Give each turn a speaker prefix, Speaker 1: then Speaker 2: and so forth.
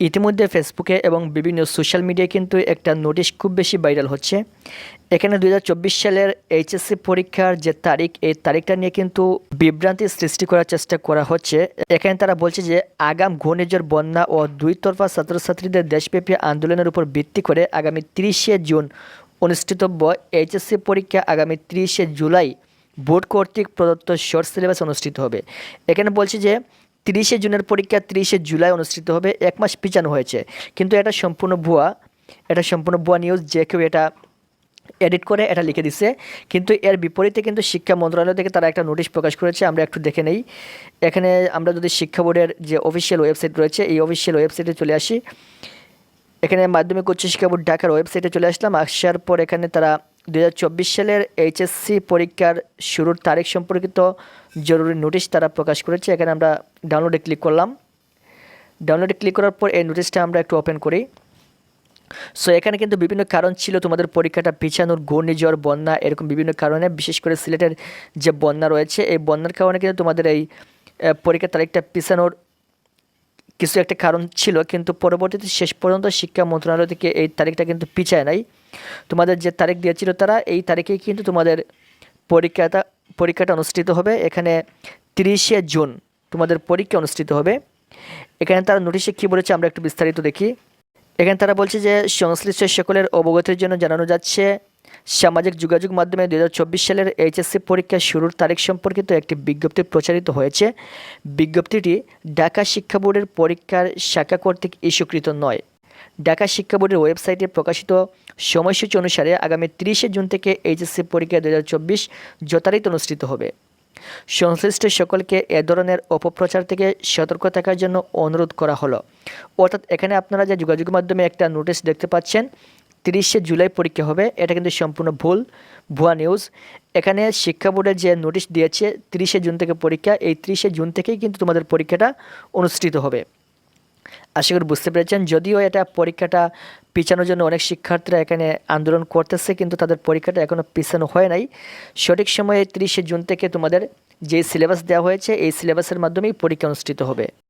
Speaker 1: ইতিমধ্যে ফেসবুকে এবং বিভিন্ন সোশ্যাল মিডিয়ায় কিন্তু একটা নোটিশ খুব বেশি ভাইরাল হচ্ছে। এখানে দু হাজার চব্বিশ সালের এইচএসসি পরীক্ষার যে তারিখ, এই তারিখটা নিয়ে কিন্তু বিভ্রান্তি সৃষ্টি করার চেষ্টা করা হচ্ছে। এখানে তারা বলছে যে, আগাম ঘূর্ণিঝড়, বন্যা ও দুই তরফা ছাত্রছাত্রীদের দেশব্যাপী আন্দোলনের উপর ভিত্তি করে আগামী তিরিশে জুন অনুষ্ঠিতব্য এইচএসসি পরীক্ষা আগামী তিরিশে জুলাই বোর্ড কর্তৃক প্রদত্ত শর্ট সিলেবাস অনুষ্ঠিত হবে। এখানে বলছে যে তিরিশে জুনের পরীক্ষা তিরিশে জুলাই অনুষ্ঠিত হবে, এক মাস পিছানো হয়েছে। কিন্তু এটা সম্পূর্ণ ভুয়া। এটা সম্পূর্ণ ভুয়া নিউজ যে কেউ এটা এডিট করে এটা লিখে দিছে। কিন্তু এর বিপরীতে কিন্তু শিক্ষা মন্ত্রণালয় থেকে তারা একটা নোটিশ প্রকাশ করেছে, আমরা একটু দেখে নেই। এখানে আমরা যদি শিক্ষা বোর্ডের যে অফিসিয়াল ওয়েবসাইট রয়েছে, এই অফিসিয়াল ওয়েবসাইটে চলে আসি। এখানে মাধ্যমিক উচ্চ শিক্ষা বোর্ড ঢাকার ওয়েবসাইটে চলে আসলাম। আসার পর এখানে তারা দু হাজার চব্বিশ সালের এইচএসসি পরীক্ষার শুরুর তারিখ সম্পর্কিত জরুরি নোটিশ তারা প্রকাশ করেছে। এখানে আমরা ডাউনলোডে ক্লিক করলাম। ডাউনলোডে ক্লিক করার পর এই নোটিশটা আমরা একটু ওপেন করি। সো, এখানে কিন্তু বিভিন্ন কারণ ছিল তোমাদের পরীক্ষাটা পিছানোর ঘূর্ণিঝড়, বন্যা এরকম বিভিন্ন কারণে, বিশেষ করে সিলেটের যে বন্যা রয়েছে, এই বন্যার কারণে কিন্তু তোমাদের এই পরীক্ষার তারিখটা পিছানোর কিছু একটা কারণ ছিল। কিন্তু পরবর্তীতে শেষ পর্যন্ত শিক্ষা মন্ত্রণালয় থেকে এই তারিখটা কিন্তু পিছায় নাই। তোমাদের যে তারিখ দিয়েছিল তারা, এই তারিখেই কিন্তু তোমাদের পরীক্ষাটা পরীক্ষাটা অনুষ্ঠিত হবে। এখানে তিরিশে জুন তোমাদের পরীক্ষা অনুষ্ঠিত হবে। এখানে তারা নোটিশে কী বলেছে আমরা একটু বিস্তারিত দেখি। এখানে তারা বলছে যে, সংশ্লিষ্ট সকলের অবগতির জন্য জানানো যাচ্ছে, সামাজিক যোগাযোগ মাধ্যমে দু হাজার চব্বিশ সালের এইচএসসি পরীক্ষা শুরুর তারিখ সম্পর্কিত একটি বিজ্ঞপ্তি প্রচারিত হয়েছে। বিজ্ঞপ্তিটি ঢাকা শিক্ষা বোর্ডের পরীক্ষার শাখা কর্তৃক ইস্যুকৃত নয়। ঢাকা শিক্ষা বোর্ডের ওয়েবসাইটে প্রকাশিত সময়সূচি অনুসারে আগামী তিরিশে জুন থেকে এইচএসসি পরীক্ষা দু হাজার চব্বিশ যথারীতি অনুষ্ঠিত হবে। সংশ্লিষ্ট সকলকে এ ধরনের অপপ্রচার থেকে সতর্ক থাকার জন্য অনুরোধ করা হলো। অর্থাৎ এখানে আপনারা যে যোগাযোগ মাধ্যমে একটা নোটিশ দেখতে পাচ্ছেন, তিরিশে জুলাই পরীক্ষা হবে, এটা কিন্তু সম্পূর্ণ ভুল, ভুয়া নিউজ। এখানে শিক্ষা বোর্ডের যে নোটিশ দিয়েছে, তিরিশে জুন থেকে পরীক্ষা, এই তিরিশে জুন থেকেই কিন্তু তোমাদের পরীক্ষাটা অনুষ্ঠিত হবে। আশা করি বুঝতে পেরেছেন। যদিও এটা পরীক্ষাটা পিছানোর জন্য অনেক শিক্ষার্থীরা এখানে আন্দোলন করতেছে, কিন্তু তাদের পরীক্ষাটা এখনও পিছানো হয় নাই। সঠিক সময়ে তিরিশে জুন থেকে তোমাদের যে সিলেবাস দেওয়া হয়েছে, এই সিলেবাসের মাধ্যমেই পরীক্ষা অনুষ্ঠিত হবে।